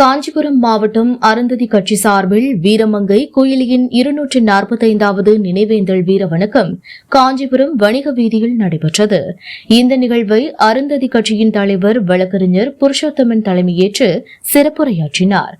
காஞ்சிபுரம் மாவட்டம் அருந்ததி கட்சி சார்பில் வீரமங்கை குயிலியின் இருநூற்றி நாற்பத்தைந்தாவது நினைவேந்தல் வீர வணக்கம் காஞ்சிபுரம் வணிக வீதியில் நடைபெற்றது. இந்த நிகழ்வை அருந்ததி கட்சியின் தலைவர் வழக்கறிஞர் புருஷோத்தமன் தலைமையேற்று சிறப்புரையாற்றினார்.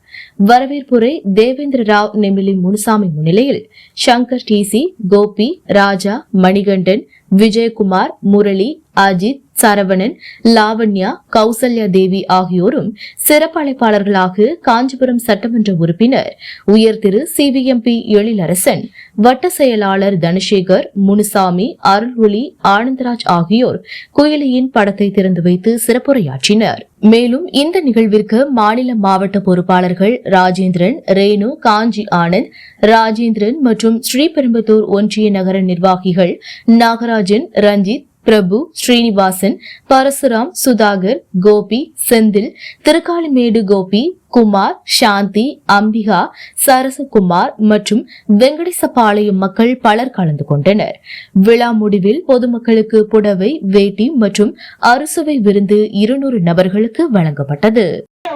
வரவேற்புரை தேவேந்திர ராவ் நெமிலி முனுசாமி முன்னிலையில் சங்கர் டிசி கோபி ராஜா மணிகண்டன் விஜயகுமார் முரளி அஜித் சரவணன் லாவண்யா கௌசல்யா தேவி ஆகியோரும் சிறப்பு அழைப்பாளர்களாக காஞ்சிபுரம் சட்டமன்ற உறுப்பினர். உயர் திரு சிவிஎம்பி எழிலரசன் வட்ட செயலாளர் தனசேகர் முனுசாமி அருள்ஒளி ஆனந்தராஜ் ஆகியோர் குயிலியின் படத்தை திறந்து வைத்து சிறப்புரையாற்றினர். மேலும் இந்த நிகழ்விற்கு மாநில மாவட்ட பொறுப்பாளர்கள் ராஜேந்திரன் ரேணு காஞ்சி ஆனந்த் ராஜேந்திரன் மற்றும் ஸ்ரீபெரும்புத்தூர் ஒன்றிய நகர நிர்வாகிகள் நாகராஜன் ரஞ்சித் பிரபு ஸ்ரீனிவாசன் பரசுராம் சுதாகர் கோபி செந்தில் திருக்காளிமேடு கோபி குமார் சாந்தி அம்பிகா சரசகுமார் மற்றும் வெங்கடேசபாளையம் மக்கள் பலர் கலந்து கொண்டனர் விழா முடிவில் பொதுமக்களுக்கு புடவை வேட்டி மற்றும் அறுசுவை விருந்து இருநூறு நபர்களுக்கு வழங்கப்பட்டது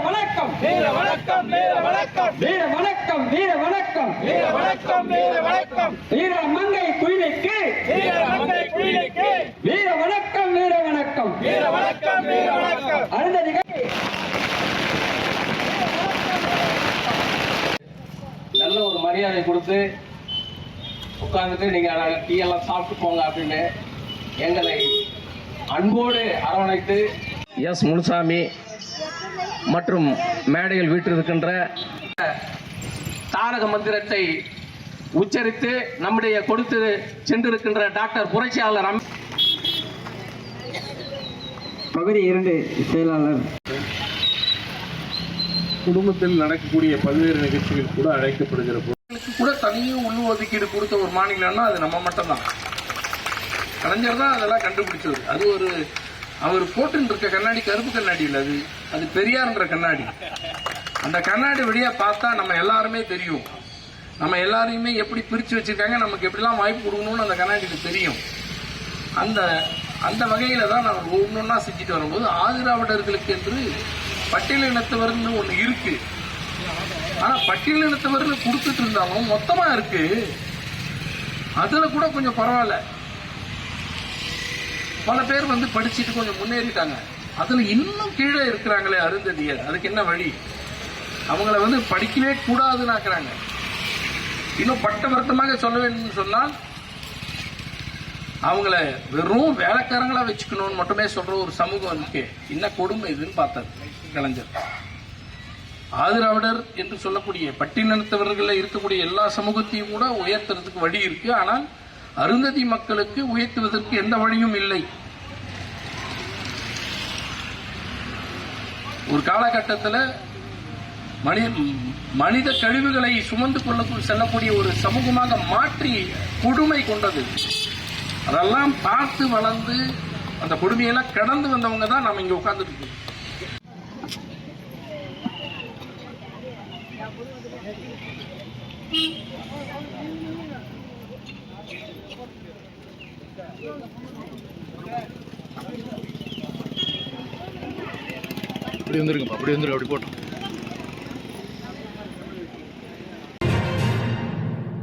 வணக்கம் வீர வணக்கம் வீர வணக்கம் வீர வணக்கம் வீர வணக்கம் வீர வணக்கம் வீர வணக்கம் வீர மங்கை குயிலுக்கு வீர மங்கை குயிலுக்கு வீர வணக்கம் வீர வணக்கம் வீர வணக்கம் வீர வணக்கம் நல்ல ஒரு மரியாதை கொடுத்து உட்கார்ந்துட்டு நீங்கள் டீ எல்லாம் சாப்பிட்டு போங்க அப்படின்னு எங்களை அன்போடு அரவணைத்து எஸ் முனுசாமி மற்றும் மேடையில் வீட்டிருக்கின்ற தாரக மந்திரத்தை உச்சரித்து நம்முடைய கொடுத்து சென்றிருக்கின்ற டாக்டர் புரட்சியாளர் அம் பகுதி இரண்டு செயலாளர். குடும்பத்தில் நடக்கக்கூடிய பல்வேறு நிகழ்ச்சிகள் கூட அழைக்கப்படுகிற போது கூட தனியும் உள் ஒதுக்கீடு கொடுத்த ஒரு மாநிலம்னா அது நம்ம மட்டும்தான். கலைஞர் தான் அதெல்லாம் கண்டுபிடிச்சது. அது ஒரு அவர் போட்டுன்னு இருக்க கண்ணாடி கருப்பு கண்ணாடி இல்லை அது. அது பெரியார்ன்ற கண்ணாடி. அந்த கண்ணாடி வழியா பார்த்தா நம்ம எல்லாருமே தெரியும். நம்ம எல்லாரையுமே எப்படி பிரிச்சு வச்சிருக்காங்க நமக்கு எப்படிலாம் வாய்ப்பு கொடுக்கணும்னு அந்த கண்ணாடிக்கு தெரியும். அந்த அந்த வகையில் தான் நான் ஒன்று ஒன்றா செஞ்சுட்டு வரும்போது ஆதிராவிடர்களுக்கு என்று பட்டியலினத்தவர்னு ஒன்று இருக்கு. ஆனால் பட்டியல் இனத்தவர்னு கொடுத்துட்டு இருந்தாலும் மொத்தமாக இருக்கு. அதில் கூட கொஞ்சம் பரவாயில்ல. பல பேர் வந்து படிச்சுட்டு கொஞ்சம் முன்னேறிட்டாங்க. அதில் இன்னும் கீழே இருக்கிறாங்களே அருந்ததியர். அதுக்கு என்ன வழி? அவங்கள வந்து படிக்கவே கூடாதுன்னாக்குறாங்க இன்னும் பட்டவர்த்தமாக சொல்ல வேண்டும் சொன்னால் அவங்கள வெறும் வேலைக்காரங்களா வச்சுக்கணும்னு மட்டுமே சொல்ற ஒரு சமூகம் இருக்கு. என்ன கொடுமை இதுன்னு பார்த்தார் கலைஞர். ஆதிராவிடர் என்று சொல்லக்கூடிய பட்டினத்தவர்களில் இருக்கக்கூடிய எல்லா சமூகத்தையும் கூட உயர்த்துறதுக்கு வழி இருக்கு. ஆனால் அருந்ததி மக்களுக்கு உயர்த்துவதற்கு எந்த வழியும் இல்லை. ஒரு காலகட்டத்தில் மனித மனித கழிவுகளை சுமந்து கொள்ள செல்லக்கூடிய ஒரு சமூகமாக மாற்றி கொடுமை கொண்டது. அதெல்லாம் பார்த்து வளர்ந்து அந்த கொடுமையெல்லாம் கடந்து வந்தவங்க தான் நம்ம இங்க உட்காந்துட்டு இருக்கோம். அப்படி வந்துருங்கப்பா அப்படி வந்துரு அப்படி போட்டோம்.